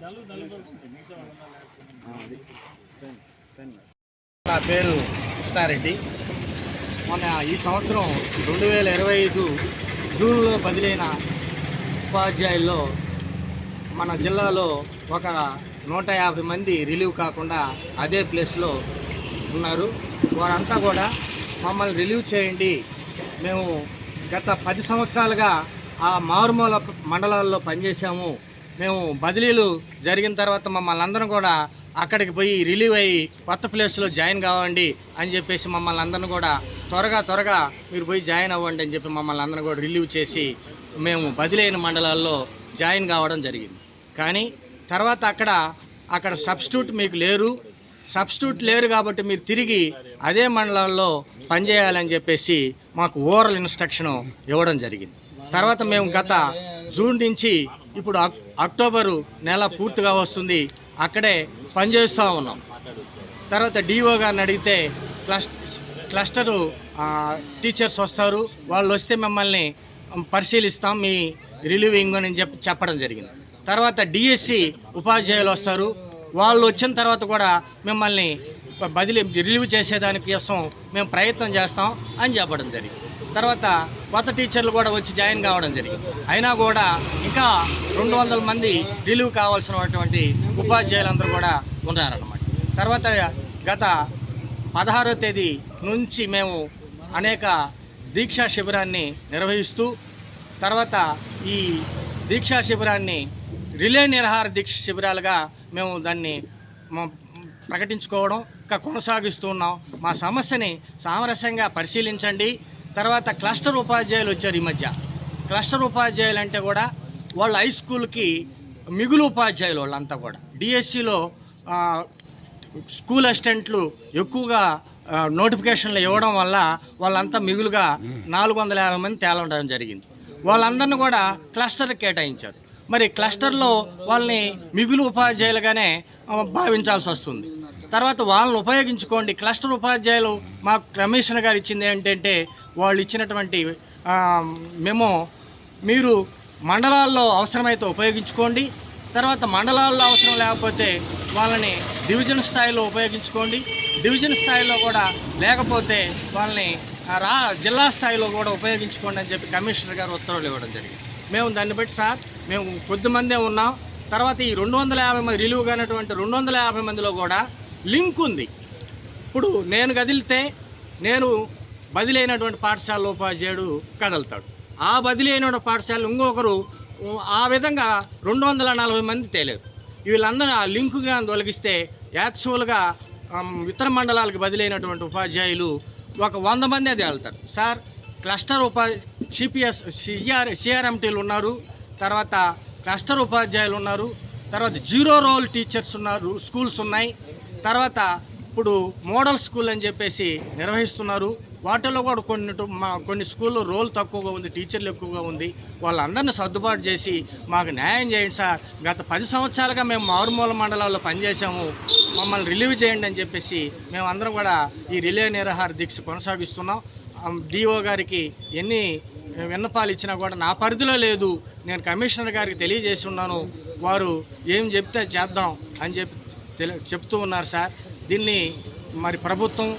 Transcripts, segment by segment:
నా పేరు కృష్ణారెడ్డి. మొన్న ఈ సంవత్సరం రెండు వేల ఇరవై ఐదు జూన్లో బదిలైన ఉపాధ్యాయుల్లో మన జిల్లాలో ఒక నూట యాభై మంది రిలీవ్ కాకుండా అదే ప్లేస్లో ఉన్నారు. వారంతా కూడా మమ్మల్ని రిలీవ్ చేయండి. మేము గత పది సంవత్సరాలుగా ఆ మారుమూల మండలాల్లో పనిచేశాము. మేము బదిలీలు జరిగిన తర్వాత మమ్మల్ని అందరం కూడా అక్కడికి పోయి రిలీవ్ అయ్యి కొత్త ప్లేస్లో జాయిన్ కావండి అని చెప్పేసి మమ్మల్ని అందరిని కూడా త్వరగా త్వరగా మీరు పోయి జాయిన్ అవ్వండి అని చెప్పి మమ్మల్ని అందరం కూడా రిలీవ్ చేసి మేము బదిలైన మండలాల్లో జాయిన్ కావడం జరిగింది. కానీ తర్వాత అక్కడ అక్కడ సబ్స్టిట్యూట్ మీకు లేరు. సబ్స్టిట్యూట్ లేరు కాబట్టి మీరు తిరిగి అదే మండలాల్లో పనిచేయాలని చెప్పేసి మాకు ఓవరాల్ ఇన్స్ట్రక్షన్ ఇవ్వడం జరిగింది. తర్వాత మేము గత జూన్ నుంచి ఇప్పుడు అక్- అక్టోబరు నెల పూర్తిగా వస్తుంది. అక్కడే పనిచేస్తూ ఉన్నాం. తర్వాత డిఓ గారిని అడిగితే క్లస్ క్లస్టరు టీచర్స్ వస్తారు. వాళ్ళు వస్తే మిమ్మల్ని పరిశీలిస్తాం. మీ రిలీవింగ్ అని చెప్పి చెప్పడం జరిగింది. తర్వాత డిఎస్సి ఉపాధ్యాయులు వస్తారు. వాళ్ళు వచ్చిన తర్వాత కూడా మిమ్మల్ని బదిలీ రిలీవ్ చేసేదానికోసం మేము ప్రయత్నం చేస్తాం అని చెప్పడం జరిగింది. తర్వాత కొత్త టీచర్లు కూడా వచ్చి జాయిన్ కావడం జరిగింది. అయినా కూడా ఇంకా రెండు వందల మంది రిలీవ్ కావాల్సినటువంటి ఉపాధ్యాయులందరూ కూడా ఉన్నారన్నమాట. తర్వాత గత పదహారో తేదీ నుంచి మేము అనేక దీక్షా శిబిరాన్ని నిర్వహిస్తూ తర్వాత ఈ దీక్షా శిబిరాన్ని రిలే నిరహార దీక్ష శిబిరాలుగా మేము దాన్ని ప్రకటించుకోవడం ఇంకా కొనసాగిస్తూ ఉన్నాం. మా సమస్యని సామరస్యంగా పరిశీలించండి. తర్వాత క్లస్టర్ ఉపాధ్యాయులు వచ్చారు ఈ మధ్య. క్లస్టర్ ఉపాధ్యాయులు అంటే కూడా వాళ్ళ హై స్కూల్కి మిగులు ఉపాధ్యాయులు వాళ్ళంతా కూడా. డిఎస్సిలో స్కూల్ అసిస్టెంట్లు ఎక్కువగా నోటిఫికేషన్లు ఇవ్వడం వల్ల వాళ్ళంతా మిగులుగా నాలుగు వందల యాభై మంది తేలడం జరిగింది. వాళ్ళందరిని కూడా క్లస్టర్ కేటాయించారు. మరి క్లస్టర్లో వాళ్ళని మిగులు ఉపాధ్యాయులుగానే భావించాల్సి వస్తుంది. తర్వాత వాళ్ళని ఉపయోగించుకోండి. క్లస్టర్ ఉపాధ్యాయులు మాకు కమిషనర్ గారు ఇచ్చింది ఏంటంటే వాళ్ళు ఇచ్చినటువంటి మెమో మీరు మండలాల్లో అవసరమైతే ఉపయోగించుకోండి. తర్వాత మండలాల్లో అవసరం లేకపోతే వాళ్ళని డివిజన్ స్థాయిలో ఉపయోగించుకోండి. డివిజన్ స్థాయిలో కూడా లేకపోతే వాళ్ళని రా జిల్లా స్థాయిలో కూడా ఉపయోగించుకోండి అని చెప్పి కమిషనర్ గారు ఉత్తర్వులు ఇవ్వడం జరిగింది. మేము దాన్ని బట్టి సార్ మేము కొద్దిమందే ఉన్నాం. తర్వాత ఈ రెండు వందల యాభై మంది రిలీవ్ కానటువంటి రెండు వందల యాభై మందిలో కూడా లింక్ ఉంది. ఇప్పుడు నేను కదిలితే నేను బదిలైనటువంటి పాఠశాల ఉపాధ్యాయుడు కదులుతాడు. ఆ బదిలీ అయిన పాఠశాల ఇంకొకరు ఆ విధంగా రెండు వందల నలభై మంది తేలేదు వీళ్ళందరూ ఆ లింకు కానీ తొలగిస్తే యాక్చువల్గా ఇతర మండలాలకు బదిలైనటువంటి ఉపాధ్యాయులు ఒక వంద మంది అది వెళ్తారు సార్ క్లస్టర్ ఉపా సిపిఎస్ సిఆర్ సిఆర్ఎంటీలు ఉన్నారు తర్వాత క్లస్టర్ ఉపాధ్యాయులు ఉన్నారు తర్వాత జీరో రోల్ టీచర్స్ ఉన్నారు స్కూల్స్ ఉన్నాయి. తర్వాత ఇప్పుడు మోడల్ స్కూల్ అని చెప్పేసి నిర్వహిస్తున్నారు. వాటిలో కూడా కొన్ని మా కొన్ని స్కూల్లో రోల్ తక్కువగా ఉంది టీచర్లు ఎక్కువగా ఉంది. వాళ్ళందరినీ సర్దుబాటు చేసి మాకు న్యాయం చేయండి సార్. గత పది సంవత్సరాలుగా మేము మారుమూల మండలాల్లో పనిచేసాము మమ్మల్ని రిలీవ్ చేయండి అని చెప్పేసి మేము అందరం కూడా ఈ రిలే నిరాహార దీక్ష కొనసాగిస్తున్నాం. డిఓ గారికి ఎన్ని విన్నపాలు ఇచ్చినా కూడా నా పరిధిలో లేదు. నేను కమిషనర్ గారికి తెలియజేసి ఉన్నాను. వారు ఏం చెప్తే చేద్దాం అని చెప్పి చెప్తూ ఉన్నారు సార్. దీన్ని మరి ప్రభుత్వం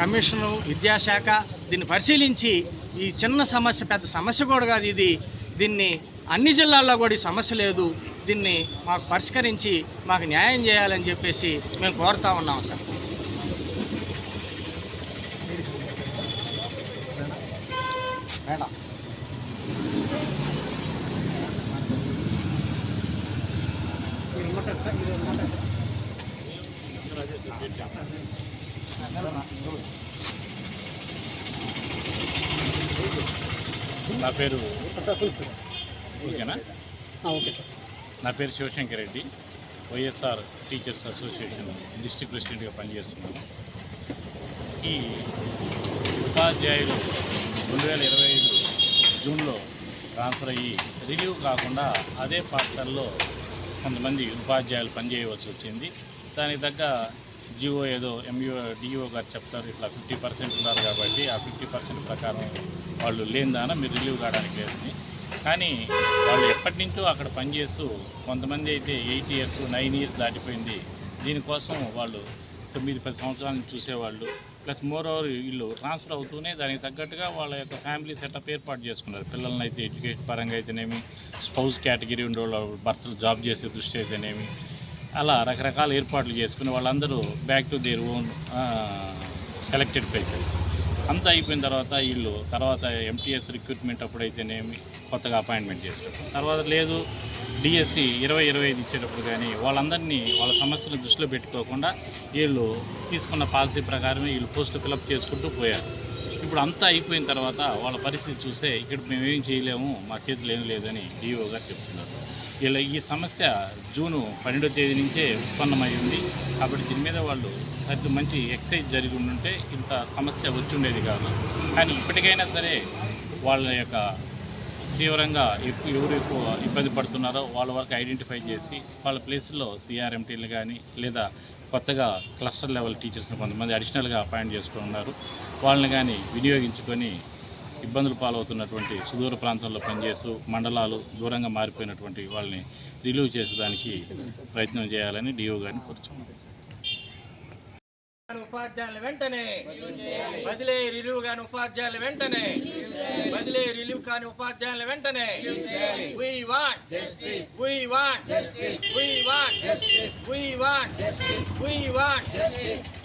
కమిషను విద్యాశాఖ దీన్ని పరిశీలించి ఈ చిన్న సమస్య పెద్ద సమస్య కూడా కాదు ఇది. దీన్ని అన్ని జిల్లాల్లో కూడా ఈ సమస్య లేదు. దీన్ని మాకు పరిష్కరించి మాకు న్యాయం చేయాలని చెప్పేసి మేము కోరుతా ఉన్నాం సార్. మేడం. నా పేరు ఓకేనా? Okay sir. నా పేరు Shivashankar Reddy. YSR teachers association district ప్రెసిడెంట్గా పనిచేస్తున్నాను. ఈ ఉపాధ్యాయులు రెండు వేల ఇరవై ఐదు జూన్లో ట్రాన్స్ఫర్ అయ్యి రిలీవ్ కాకుండా అదే పాఠశాలలో కొంతమంది ఉపాధ్యాయులు పనిచేయవలసి వచ్చింది. దానికి తగ్గ జిఓ ఏదో ఎంఈఓ డిఓ గారు చెప్తారు ఇట్లా ఫిఫ్టీ పర్సెంట్ ఉన్నారు కాబట్టి ఆ ఫిఫ్టీ పర్సెంట్ ప్రకారం వాళ్ళు లేనిదాన మీరు రిలీవ్ కావడానికి లేదని కానీ వాళ్ళు ఎప్పటి నుంచో అక్కడ పనిచేస్తూ కొంతమంది అయితే ఎయిట్ ఇయర్స్ నైన్ ఇయర్స్ దాటిపోయింది. దీనికోసం వాళ్ళు తొమ్మిది పది సంవత్సరాలను చూసేవాళ్ళు. ప్లస్ మోర్ ఓవర్ వీళ్ళు ట్రాన్స్ఫర్ అవుతూనే దానికి తగ్గట్టుగా వాళ్ళ యొక్క ఫ్యామిలీ సెటప్ ఏర్పాటు చేసుకున్నారు. పిల్లల్ని అయితే ఎడ్యుకేషన్ పరంగా అయితేనేమి స్పౌస్ కేటగిరీ ఉండేవాళ్ళు భర్తలు జాబ్ చేసే దృష్టి అయితేనేమి అలా రకరకాల ఏర్పాట్లు చేసుకుని వాళ్ళందరూ back to their own selected places అంతా అయిపోయిన తర్వాత వీళ్ళు తర్వాత ఎంటీఎస్ రిక్రూట్మెంట్ అప్పుడైతేనేమి కొత్తగా అపాయింట్మెంట్ చేసుకుంటాం తర్వాత లేదు డిఎస్సి ఇరవై ఇరవై ఐదు ఇచ్చేటప్పుడు కానీ వాళ్ళందరినీ వాళ్ళ సమస్యలు దృష్టిలో పెట్టుకోకుండా వీళ్ళు తీసుకున్న పాలసీ ప్రకారమే వీళ్ళు పోస్టులు ఫిలప్ చేసుకుంటూ పోయారు. ఇప్పుడు అంతా అయిపోయిన తర్వాత వాళ్ళ పరిస్థితి చూస్తే ఇక్కడ మేము ఏం చేయలేము మా చేతులు ఏం లేదని డిఓ గారు చెప్తున్నారు. ఇలా ఈ సమస్య జూను పన్నెండో తేదీ నుంచే ఉత్పన్నమై ఉంది కాబట్టి దీని మీద వాళ్ళు అది మంచి ఎక్సైజ్ జరిగి ఉంటే ఇంత సమస్య వచ్చి ఉండేది కాదు. కానీ ఇప్పటికైనా సరే వాళ్ళ యొక్క తీవ్రంగా ఎక్కువ ఎవరు ఎక్కువ ఇబ్బంది పడుతున్నారో వాళ్ళ వరకు ఐడెంటిఫై చేసి వాళ్ళ ప్లేస్లో సిఆర్ఎంటీలు కానీ లేదా కొత్తగా క్లస్టర్ లెవెల్ టీచర్స్ని కొంతమంది అడిషనల్గా అపాయింట్ చేసుకుని ఉన్నారు. వాళ్ళని కానీ వినియోగించుకొని ఇబ్బందులు పాలవుతున్నటువంటి సుదూర ప్రాంతాల్లో పనిచేస్తూ మండలాలు దూరంగా మారిపోయినటువంటి వాళ్ళని రిలీవ్ చేసేదానికి ప్రయత్నం చేయాలని డిఓ గారిని కోరుచున్నాం. ఉపాధ్యాయులు వెంటనే. బదిలీ రిలీవ్ కాని ఉపాధ్యాయులు వెంటనే. బదిలీ రిలీవ్ కాని ఉపాధ్యాయులు వెంటనే. We want we want we want. We want. We want.